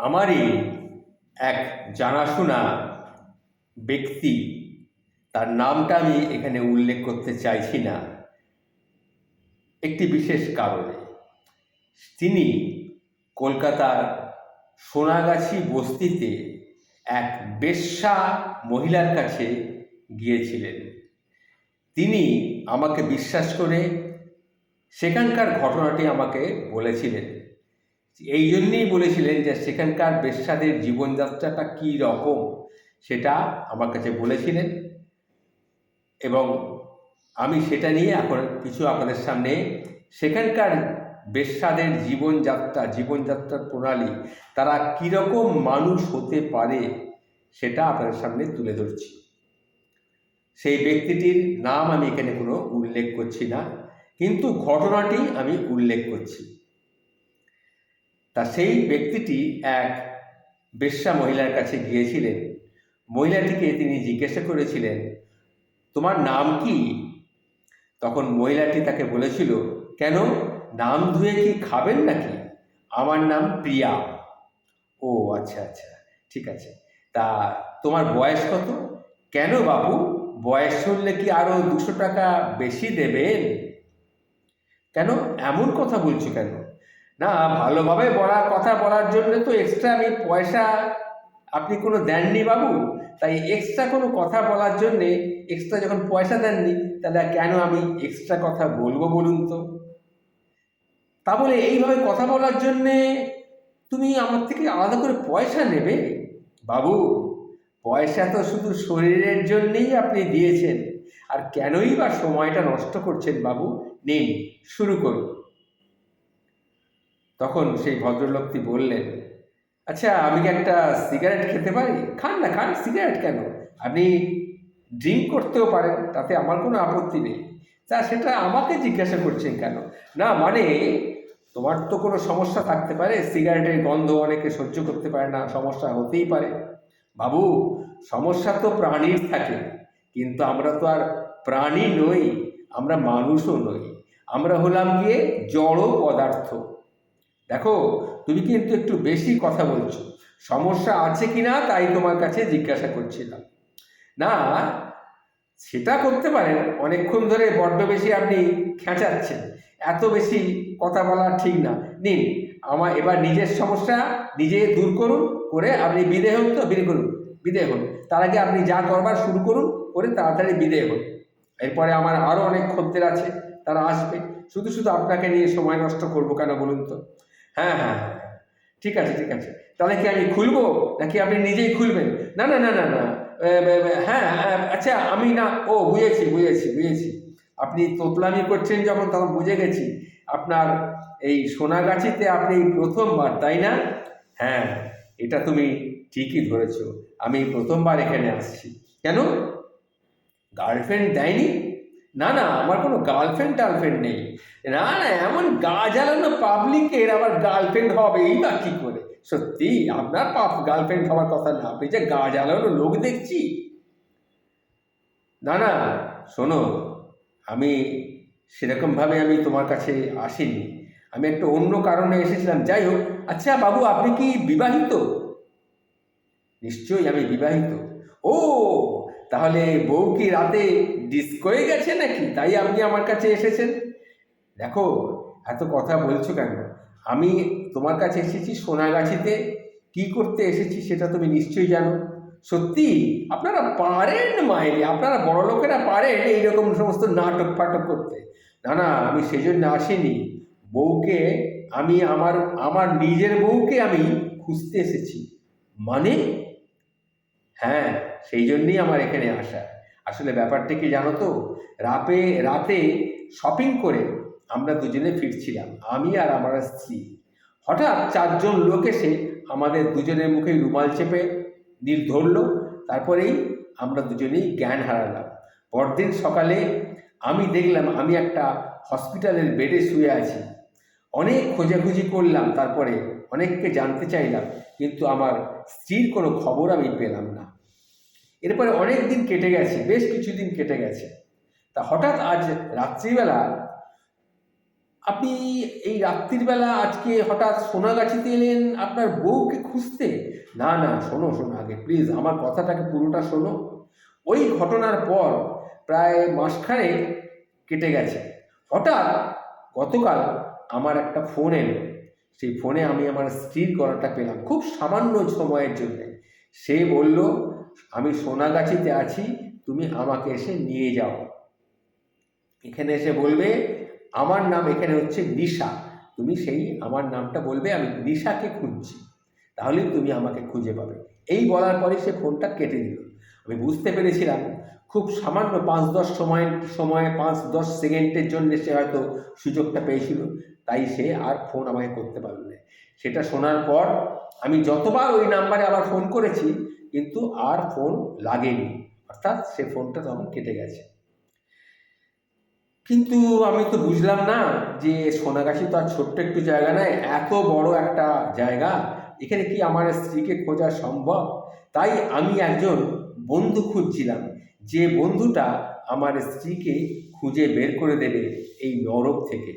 আমারই এক জানাশোনা ব্যক্তি, তার নামটা আমি এখানে উল্লেখ করতে চাইছি না। একটি বিশেষ কারণে। তিনি কলকাতার সোনাগাছি বস্তিতে এক বেশ্যা মহিলার কাছে গিয়েছিলেন। তিনি আমাকে বিশ্বাস করে সেখানকার ঘটনাটি আমাকে বলেছিলেন। এই জন্যেই বলেছিলেন যে সেখানকার বেশ্যাদের জীবনযাত্রাটা কী রকম, সেটা আমার কাছে বলেছিলেন। এবং আমি সেটা নিয়ে এখন কিছু আপনাদের সামনে, সেখানকার বেশ্যাদের জীবনযাত্রা, জীবনযাত্রার প্রণালী, তারা কীরকম মানুষ হতে পারে সেটা আপনাদের সামনে তুলে ধরছি। সেই ব্যক্তিটির নাম আমি এখানে কোনো উল্লেখ করছি না, কিন্তু ঘটনাটি আমি উল্লেখ করছি। তা সেই ব্যক্তিটি এক বেশ্যা মহিলার কাছে গিয়েছিলেন। মহিলাটিকে তিনি জিজ্ঞাসা করেছিলেন, তোমার নাম কি? তখন মহিলাটি তাকে বলেছিল, কেন? নাম ধুয়ে কি খাবেন নাকি? আমার নাম প্রিয়া। ও আচ্ছা আচ্ছা ঠিক আছে। তা তোমার বয়স কত? কেন বাবু? বয়স শুনলে কি আরও দুশো টাকা বেশি দেবেন? কেন? এমন কথা বলছো কেন? না, ভালোভাবে বলা কথা বলার জন্য তো এক্সট্রা আমি পয়সা আপনি কোনো দেননি বাবু। তাই এক্সট্রা কোনো কথা বলার জন্যে এক্সট্রা যখন পয়সা দেননি, তাহলে কেন আমি এক্সট্রা কথা বলব বলুন তো? তা বলে এইভাবে কথা বলার জন্যে তুমি আমার থেকে আলাদা করে পয়সা নেবে? বাবু, পয়সা তো শুধু শরীরের জন্যেই আপনি দিয়েছেন। আর কেনই বা সময়টা নষ্ট করছেন বাবু? নিন, শুরু করুন। তখন সেই ভদ্রলোকটি বললেন আচ্ছা আমি কি একটা সিগারেট খেতে পারি? খান না, খান, সিগারেট কেন? আপনি ড্রিঙ্ক করতেও পারেন, তাতে আমার কোনো আপত্তি নেই। তা সেটা আমাকে জিজ্ঞাসা করছেন কেন? না মানে তোমার তো কোনো সমস্যা থাকতে পারে, সিগারেটের গন্ধ অনেকে সহ্য করতে পারে না, সমস্যা হতেই পারে। বাবু, সমস্যা তো প্রাণীর থাকে, কিন্তু আমরা তো আর প্রাণী নই, আমরা মানুষও নই। আমরা হলাম গিয়ে জড় পদার্থ। দেখো, তুমি কিন্তু একটু বেশি কথা বলছো। সমস্যা আছে কি না তাই তোমার কাছে জিজ্ঞাসা করছিলাম। না, সেটা করতে পারেন। অনেকক্ষণ ধরে বড্ড বেশি আপনি খেঁচাচ্ছেন। এত বেশি কথা বলা ঠিক না। নিন, আমার এবার নিজের সমস্যা নিজে দূর করুন, করে আপনি বিদে হন তো বিদে করুন বিদে হন। তার আগে আপনি যা করবার শুরু করুন, করে তাড়াতাড়ি বিদে হন। এরপরে আমার আরও অনেক খদ্দের আছে, তারা আসবে। শুধু শুধু আপনাকে নিয়ে সময় নষ্ট করব কেন বলুন তো? হ্যাঁ হ্যাঁ। ঠিক আছে ঠিক আছে। তাহলে কি আমি খুলবো? নাকি আপনি নিজেই খুলবেন? না না না না না। হ্যাঁ হ্যাঁ, আচ্ছা আমি না ও বুঝেছি বুঝেছি বুঝেছি। আপনি তোতলামি করছেন যখন তখন বুঝে গেছি। আপনার এই সোনাগাছিতে আপনি প্রথমবার তাই না? হ্যাঁ এটা তুমি ঠিকই ধরেছ। আমি প্রথমবার এখানে আসছি। কেন? গার্লফ্রেন্ড দেয়নি? না না, আমার কোনো গার্লফ্রেন্ড টার্লফ্রেন্ড নেই। না না, এমন গা জ্বালানো পাবলিকের আমার গার্লফ্রেন্ড হবেই বা কী করে? সত্যি, আপনার পাপ গার্লফ্রেন্ড হওয়ার কথা না আপনি যে গা জ্বালানো লোক দেখছি? না না, শোনো, আমি সেরকমভাবে আমি তোমার কাছে আসিনি। আমি একটা অন্য কারণে এসেছিলাম। যাই হোক আচ্ছা বাবু, আপনি কি বিবাহিত? নিশ্চয়ই আমি বিবাহিত। ও তাহলে বউ কি রাতে ডিস্কোয়ে গেছে নাকি? তাই আপনি আমার কাছে এসেছেন। দেখো, এত কথা বলছো কেন? আমি তোমার কাছে এসেছি সোনাগাছিতে কি করতে এসেছি সেটা তুমি নিশ্চয়ই জানো। সত্যি? আপনারা পারেন মাইনে আপনারা বড় লোকেরা পারেন এইরকম সমস্ত নাটক ফাটক করতে। না না, আমি সেই জন্য আসিনি। বউকে আমি, আমার আমার নিজের বউকে আমি খুঁজতে এসেছি। মানে? হ্যাঁ। সেই জন্যই আমার এখানে আসা। আসলে ব্যাপারটা কি জানো তো? রাতে রাতে শপিং করে আমরা দুজনে ফিরছিলাম, আমি আর আমার স্ত্রী। হঠাৎ চারজন লোক এসে আমাদের দুজনের মুখে রুমাল চেপে নীল ধরলো, তারপরেই আমরা দুজনেই জ্ঞান হারালাম। পরদিন সকালে আমি দেখলাম আমি একটা হসপিটালের বেডে শুয়ে আছি। অনেক খোঁজাখুঁজি করলাম তারপরে অনেককে জানতে চাইলাম, কিন্তু আমার স্ত্রীর কোনো খবর আমি পেলাম না। এরপরে অনেক দিন কেটে গেছে, বেশ কিছুদিন কেটে গেছে। তা হঠাৎ আজ রাত্রিবেলা আপনি এই রাত্রির বেলা আজকে হঠাৎ সোনাগাছিতে এলেন আপনার বউকে খুঁজতে? না না, শোনো শোনো আগে প্লিজ আমার কথাটাকে পুরোটা শোনো। ওই ঘটনার পর প্রায় মাসখানেক কেটে গেছে। হঠাৎ গতকাল আমার একটা ফোন এলো। সেই ফোনে আমি আমার স্ত্রীর গলাটা পেলাম, খুব সামান্য সময়ের জন্য। সে বলল আমি সোনাগাছিতে আছি, তুমি আমাকে এসে নিয়ে যাও। এখানে এসে বলবে, আমার নাম এখানে হচ্ছে নিশা। তুমি সেই আমার নামটা বলবে, আমি নিশাকে খুঁজছি। তাহলেই তুমি আমাকে খুঁজে পাবে। এই বলার পরে সে ফোনটা কেটে দিল। আমি বুঝতে পেরেছিলাম, খুব সামান্য পাঁচ দশ সময় সময়, পাঁচ দশ সেকেন্ডের জন্য সে হয়তো সুযোগটা পেয়েছিল। তাই সে আর ফোন আমাকে করতে পারল না। সেটা শোনার পর আমি যতবার ওই নাম্বারে আবার ফোন করেছি কিন্তু আর ফোন লাগেনি। অর্থাৎ সে ফোনটা তখন কেটে গেছে। কিন্তু আমি তো বুঝলাম না যে সোনাগাছি তো আর ছোট্ট একটু জায়গা নয়, এত বড় একটা জায়গা। এখানে কি আমার স্ত্রীকে খোঁজা সম্ভব? তাই আমি একজন বন্ধু খুঁজছিলাম, যে বন্ধুটা আমার স্ত্রীকে খুঁজে বের করে দেবে এই নরক থেকে।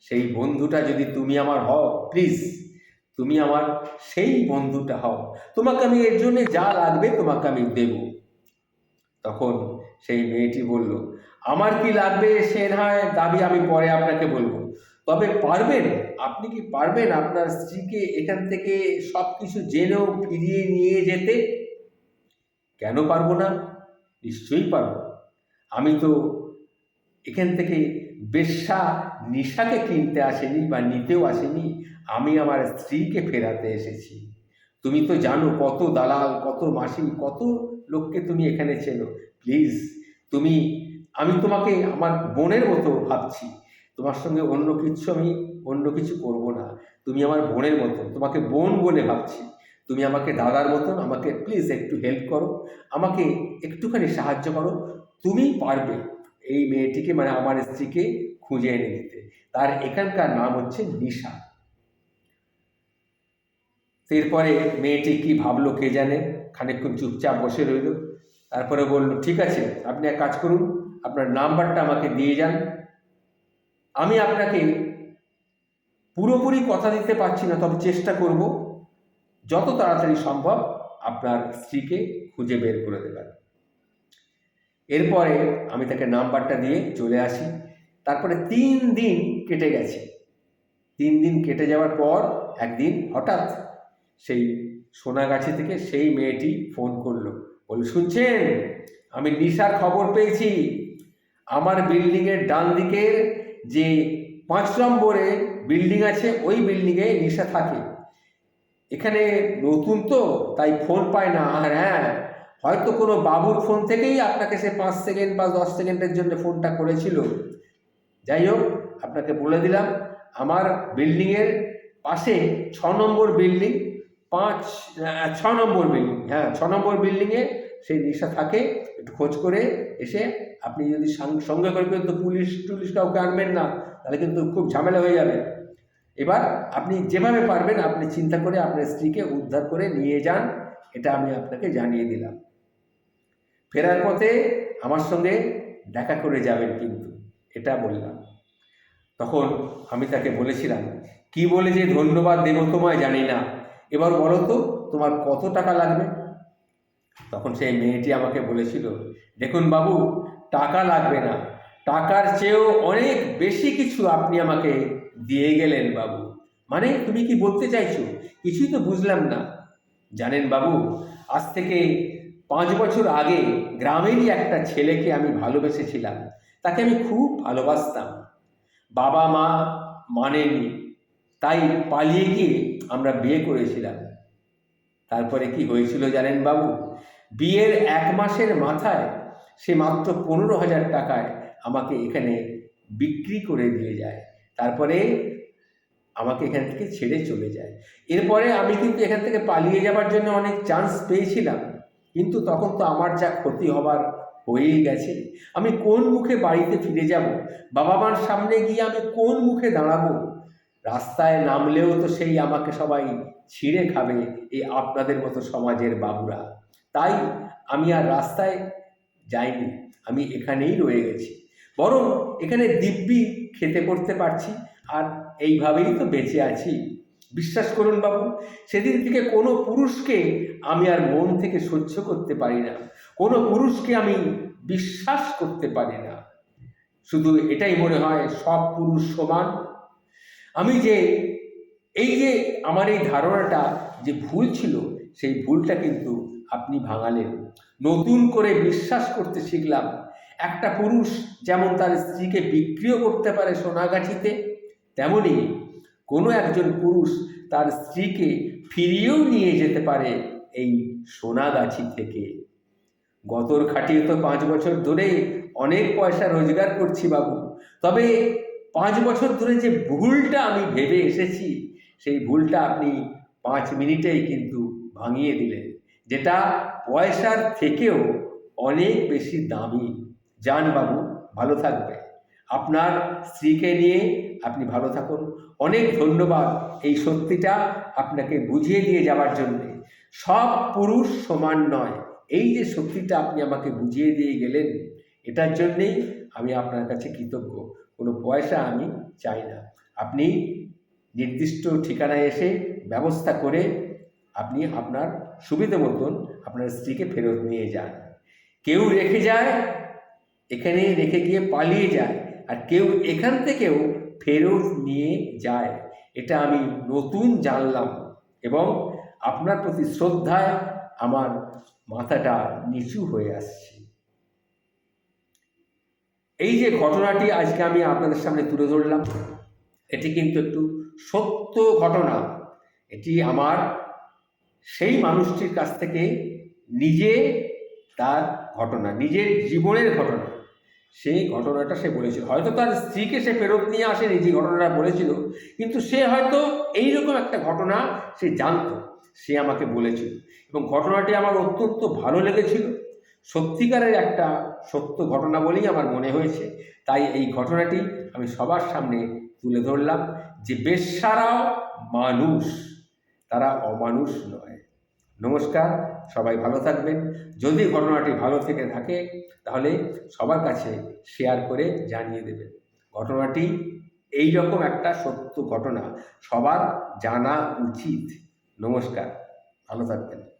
সেই বন্ধুটা যদি তুমি আমার হও প্লিজ তুমি আমার সেই বন্ধুটা হও। তোমাকে আমি এর জন্য যা লাগবে তোমাকে আমি দেব। তখন সেই মেয়েটি বলল, আমার কি লাগবে সে না হয় দাবি আমি পরে আপনাকে বলব। তবে পারবেন, আপনি কি পারবেন আপনার স্ত্রীকে এখান থেকে সব কিছু জেনেও ফিরিয়ে নিয়ে যেতে? কেন পারব না? নিশ্চয়ই পারব। আমি তো এখান থেকে বেশ্যা নিশাকে কিনতে আসেনি বা নিতেও আসেনি। আমি আমার স্ত্রীকে ফেরাতে এসেছি। তুমি তো জানো কত দালাল, কত মাসি, কত লোককে তুমি এখানে চেনো। প্লিজ, তুমি, আমি তোমাকে আমার বোনের মতো ভাবছি। তোমার সঙ্গে অন্য কিছু আমি, অন্য কিছু করব না। তুমি আমার বোনের মতো, তোমাকে বোন বলে ভাবছি। তুমি আমাকে দাদার মতন, আমাকে প্লিজ একটু হেল্প করো। আমাকে একটুখানি সাহায্য করো। তুমি পারবে এই মেয়েটিকে মানে আমার স্ত্রীকে খুঁজে এনে দিতে। তার এখানকার নাম হচ্ছে নিশা। এরপরে মেয়েটি কি ভাবলো কে জানে? খানিকক্ষণ চুপচাপ বসে রইল। তারপরে বলল, ঠিক আছে, আপনি এক কাজ করুন, আপনার নাম্বারটা আমাকে দিয়ে যান। আমি আপনাকে পুরোপুরি কথা দিতে পারছি না, তবে চেষ্টা করব। যত তাড়াতাড়ি সম্ভব আপনার স্ত্রীকে খুঁজে বের করে দেবেন। এরপরে আমি তাকে নাম্বারটা দিয়ে চলে আসি। তারপরে তিন দিন কেটে গেছে। তিন দিন কেটে যাওয়ার পর একদিন হঠাৎ সেই সোনাগাছি থেকে সেই মেয়েটি ফোন করল। বলে শুনছেন? আমি নিশার খবর পেয়েছি। আমার বিল্ডিংয়ের ডান দিকের যে পাঁচ নম্বরে বিল্ডিং আছে, ওই বিল্ডিংয়ে নিশা থাকে। এখানে নতুন তো, তাই ফোন পায় না। আর হ্যাঁ হয়তো কোনো বাবুর ফোন থেকেই আপনাকে সে পাঁচ সেকেন্ড বা দশ সেকেন্ডের জন্য ফোনটা করেছিল। যাই হোক, আপনাকে বলে দিলাম, আমার বিল্ডিংয়ের পাশে ছ নম্বর বিল্ডিং পাঁচ ছ নম্বর বিল্ডিং হ্যাঁ ছ নম্বর বিল্ডিংয়ে সেই নিশা থাকে, একটু খোঁজ করে এসে আপনি যদি সঙ্গে করে কিন্তু পুলিশ টুলিশ কাউকে আনবেন না, তাহলে কিন্তু খুব ঝামেলা হয়ে যাবে। এবার আপনি যেভাবে পারবেন, আপনি চিন্তা করে আপনার স্ত্রীকে উদ্ধার করে নিয়ে যান, এটা আমি আপনাকে জানিয়ে দিলাম। ফেরার পথে আমার সঙ্গে দেখা করে যাবেন কিন্তু, এটা বললাম। তখন আমি তাকে বলেছিলাম, কি বলে যে ধন্যবাদ দেবো তোমায় জানি না। এবার বলো তো, তোমার কত টাকা লাগবে? তখন সেই মেয়েটি আমাকে বলেছিল, দেখুন বাবু, টাকা লাগবে না। টাকার চেয়েও অনেক বেশি কিছু আপনি আমাকে দিয়ে গেলেন বাবু। মানে তুমি কি বলতে চাইছো? কিছুই তো বুঝলাম না। জানেন বাবু, আজ থেকে পাঁচ বছর আগে গ্রামেরই একটা ছেলেকে আমি ভালোবেসেছিলাম। তাকে আমি খুব ভালোবাসতাম। বাবা মা মানেনি। তাই পালিয়ে গিয়ে আমরা বিয়ে করেছিলাম। তারপরে কি হয়েছিল জানেন বাবু? বিয়ের এক মাসের মাথায় সে মাত্র পনেরো হাজার টাকায় আমাকে এখানে বিক্রি করে দিয়ে যায়। তারপরে আমাকে এখান থেকে ছেড়ে চলে যায়। এরপরে আমি কিন্তু এখান থেকে পালিয়ে যাবার জন্য অনেক চান্স পেয়েছিলাম। কিন্তু তখন তো আমার যা ক্ষতি হবার হয়েই গেছে। আমি কোন মুখে বাড়িতে ফিরে যাব? বাবা মার সামনে গিয়ে আমি কোন মুখে দাঁড়াবো? রাস্তায় নামলেও তো সেই আমাকে সবাই ছিঁড়ে খাবে এই আপনাদের মতো সমাজের বাবুরা। তাই আমি আর রাস্তায় যাইনি, আমি এখানেই রয়ে গেছি। বরং এখানে দিব্যি খেতে করতে পারছি আর এইভাবেই তো বেঁচে আছি। বিশ্বাস করুন বাবু, সেদিন থেকে কোনো পুরুষকে আমি আর মন থেকে সহ্য করতে পারি না। কোনো পুরুষকে আমি বিশ্বাস করতে পারি না। শুধু এটাই মনে হয়, সব পুরুষ সমান। আমি যে, এই যে আমার এই ধারণাটা যে ভুল ছিল, সেই ভুলটা কিন্তু আপনি ভাঙালেন। নতুন করে বিশ্বাস করতে শিখলাম। একটা পুরুষ যেমন তার স্ত্রীকে বিক্রিও করতে পারে সোনাগাছিতে, তেমনি কোনো একজন পুরুষ তার স্ত্রীকে ফিরিয়েও নিয়ে যেতে পারে এই সোনাগাছি থেকে। গতর খাটিয়ে তো পাঁচ বছর ধরে অনেক পয়সা রোজগার করছি বাবু। তবে পাঁচ বছর ধরে যে ভুলটা আমি ভেবে এসেছি, সেই ভুলটা আপনি পাঁচ মিনিটেই কিন্তু ভাঙিয়ে দিলেন, যেটা পয়সার থেকেও অনেক বেশি দামি। যান বাবু, ভালো থাকবে আপনার স্ত্রীকে নিয়ে আপনি ভালো থাকুন। অনেক ধন্যবাদ এই সত্যিটা আপনাকে বুঝিয়ে দিয়ে যাওয়ার জন্য। সব পুরুষ সমান নয়, এই যে সত্যিটা আপনি আমাকে বুঝিয়ে দিয়ে গেলেন, এটার জন্যেই আমি আপনার কাছে কৃতজ্ঞ। কোনো পয়সা আমি চাই না। আপনি নির্দিষ্ট ঠিকানায় এসে ব্যবস্থা করে আপনি আপনার সুবিধে মতন আপনার স্ত্রীকে ফেরত নিয়ে যান। কেউ রেখে যায়, এখানে রেখে গিয়ে পালিয়ে যায় আর কেউ এখান থেকেও ফেরত নিয়ে যায়। এটা আমি নতুন জানলাম এবং আপনার প্রতি শ্রদ্ধায় আমার মাথাটা নিচু হয়ে আসছে। এই যে ঘটনাটি আজকে আমি আপনাদের সামনে তুলে ধরলাম, এটি কিন্তু একটু সত্য ঘটনা। এটি আমার সেই মানুষটির কাছ থেকে নিজে তার ঘটনা, নিজের জীবনের ঘটনা। সেই ঘটনাটা সে বলেছিল। হয়তো তার স্ত্রীকে সে ফেরত নিয়ে আসেনি, যে ঘটনাটা বলেছিল, কিন্তু সে হয়তো এইরকম একটা ঘটনা সে জানতো, সে আমাকে বলেছিল। এবং ঘটনাটি আমার অত্যন্ত ভালো লেগেছিল। সত্যিকারের একটা সত্য ঘটনা বলেই আমার মনে হয়েছে। তাই এই ঘটনাটি আমি সবার সামনে তুলে ধরলাম যে বেশ্যারাও মানুষ, তারা অমানুষ নয়। নমস্কার, সবাই ভালো থাকবেন। যদি ঘটনাটি ভালো থেকে থাকে, তাহলে সবার কাছে শেয়ার করে জানিয়ে দেবেন। ঘটনাটি এই রকম একটা সত্য ঘটনা সবার জানা উচিত। নমস্কার, ভালো থাকবেন।